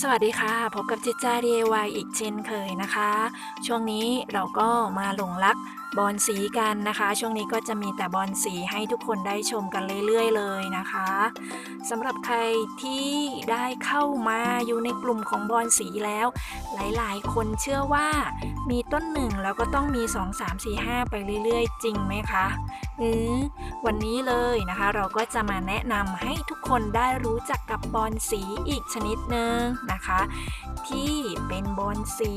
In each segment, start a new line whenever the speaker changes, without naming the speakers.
สวัสดีค่ะ พบกับจิตจา DIY อีกเช่นเคยนะคะ ช่วงนี้เราก็มาหลงรักบอลสีกันนะคะ ช่วงนี้ก็จะมีแต่บอลสีให้ทุกคนได้ชมกันเรื่อยๆ เลยนะคะสำหรับใครที่ได้เข้ามาอยู่ในกลุ่มของบอลสีแล้ว หลายๆ คนเชื่อว่ามีต้นหนึ่งแล้วก็ต้องมี 2 3 4 5 ไปเรื่อยๆ จริงไหมคะ อือวันนี้เลยนะคะ เราก็จะมาแนะนำให้ทุกคนได้รู้จักกับบอลสีอีกชนิดหนึ่งนะคะ ที่เป็นบอลสี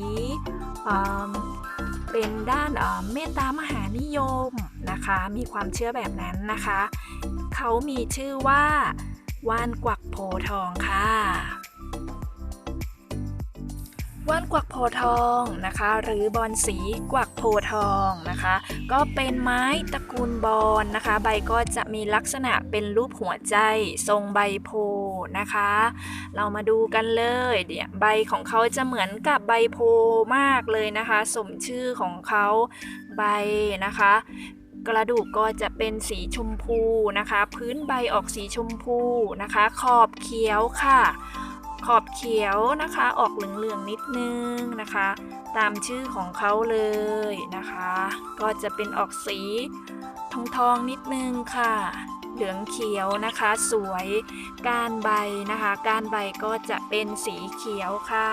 เป็นด้านอ่าเมตตามหานิยมนะคะ มีความเชื่อแบบนั้นนะคะ เขามีชื่อว่า ว่านกวักโพทองค่ะ ว่านกวักโพทองนะคะ หรือบอนสีกวักโพทองนะคะ ก็เป็นไม้ตระกูลบอนนะคะ ใบก็จะมีลักษณะเป็นรูปหัวใจทรงใบโพนะคะ เรามาดูกันเลยเดี๋ยวใบของเขาจะเหมือนกับใบโพมากเลยนะคะ สมชื่อของเขาใบนะคะกระดูกก็จะเป็นสีชมพูนะคะ พื้นใบออกสีชมพูนะคะ ขอบเขียวค่ะ ขอบเขียวนะคะออกเหลืองๆนิดนึงนะคะ ตามชื่อของเขาเลยนะคะ ก็จะเป็นออกสีทองๆนิดนึงค่ะ เหลืองเขียวนะคะ สวยก้านใบนะคะ ก้านใบก็จะเป็นสีเขียวค่ะ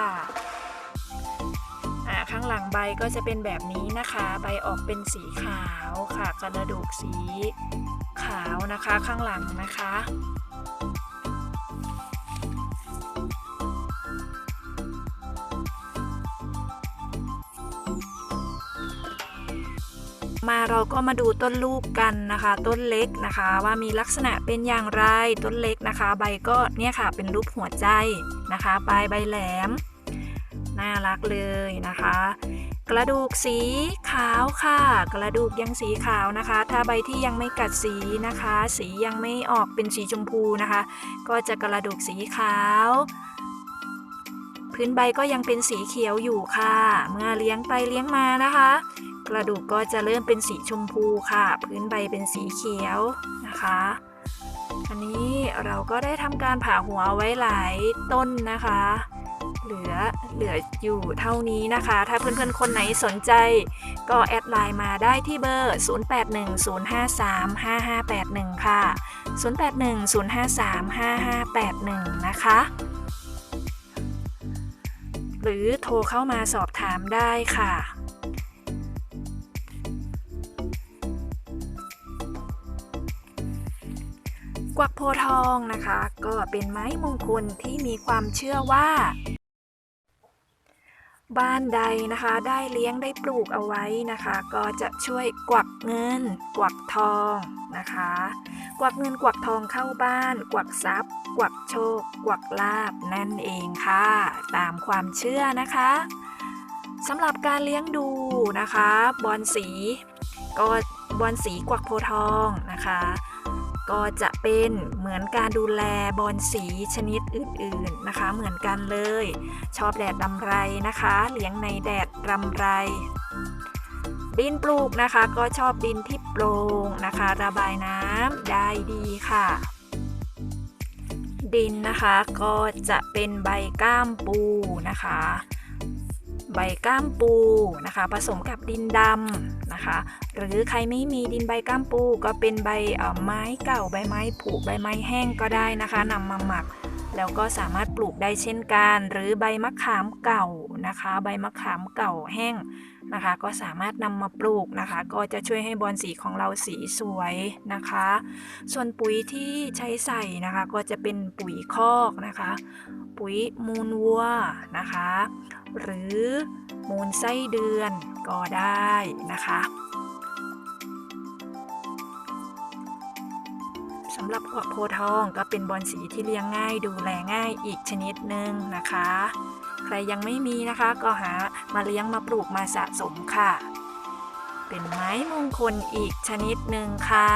ข้างหลังใบก็จะเป็นแบบนี้นะคะ ใบออกเป็นสีขาวค่ะ กระดูกสีขาวนะคะข้างหลังนะคะ มาเราก็มาดูต้นลูกกันนะคะ ต้นเล็กนะคะ ว่ามีลักษณะเป็นอย่างไรต้นเล็กนะคะ ใบก็เนี่ยค่ะเป็นรูปหัวใจนะคะปลายใบแหลม น่ารักเลยนะคะ กระดูกสีขาวค่ะ กระดูกยังสีขาวนะคะ ถ้าใบที่ยังไม่กัดสีนะคะ สียังไม่ออกเป็นสีชมพูนะคะ ก็จะกระดูกสีขาวพื้นใบก็ยังเป็นสีเขียวอยู่ค่ะ เมื่อเลี้ยงไปเลี้ยงมานะคะ กระดูกก็จะเริ่มเป็นสีชมพูค่ะ พื้นใบเป็นสีเขียวนะคะอันนี้เราก็ได้ทำการผ่าหัวไว้หลายต้นนะคะ เหลือเหลืออยู่เท่านี้นะคะ ถ้าเพื่อนๆ คนไหนสนใจ ก็แอดไลน์มาได้ที่เบอร์ 0810535581 ค่ะ 0810535581 นะคะ หรือโทรเข้ามาสอบถามได้ค่ะ วักโพทองนะคะ ก็เป็นไม้มงคลที่มีความเชื่อว่า บ้านใดนะคะได้เลี้ยงได้ปลูกเอาไว้นะคะ ก็จะช่วยกวักเงิน กวักทองนะคะ กวักเงินกวักทองเข้าบ้าน กวักทรัพย์ กวักโชค กวักลาบนั่นเองค่ะ ตามความเชื่อนะคะสำหรับการเลี้ยงดูนะคะ บอนสี ก็บอนสีกวักโพทองนะคะ ก็จะเป็นเหมือนการดูแลบอนสีชนิดอื่นๆนะคะ เหมือนกันเลย ชอบแดดรำไรนะคะ เลี้ยงในแดดรำไร ดินปลูกนะคะก็ชอบดินที่โปร่งนะคะ ระบายน้ำได้ดีค่ะดินนะคะก็จะเป็นใบก้ามปูนะคะ ใบก้ามปูนะคะ ผสมกับดินดำนะคะ หรือใครไม่มีดินใบก้ามปูก็เป็นใบเอ่อไม้เก่าใบไม้ผุใบไม้แห้งก็ได้นะคะนำมาหมัก แล้วก็สามารถปลูกได้เช่นกัน หรือใบมะขามเก่านะคะ ใบมะขามเก่าแห้งนะคะ ก็สามารถนำมาปลูกนะคะ ก็จะช่วยให้บอนสีของเราสีสวยนะคะ ส่วนปุ๋ยที่ใช้ใส่นะคะ ก็จะเป็นปุ๋ยคอกนะคะ ปุ๋ยมูลวัวนะคะ หรือมูลไส้เดือนก็ได้นะคะ สำหรับกวักโพทองก็เป็นบอลสีที่เลี้ยงง่ายดูแลง่ายอีกชนิดหนึ่งนะคะ ใครยังไม่มีนะคะก็หามาเลี้ยงมาปลูกมาสะสมค่ะ เป็นไม้มงคลอีกชนิดหนึ่งค่ะ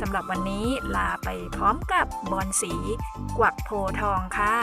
สำหรับวันนี้ลาไปพร้อมกับบอนสีกวักโพทองค่ะ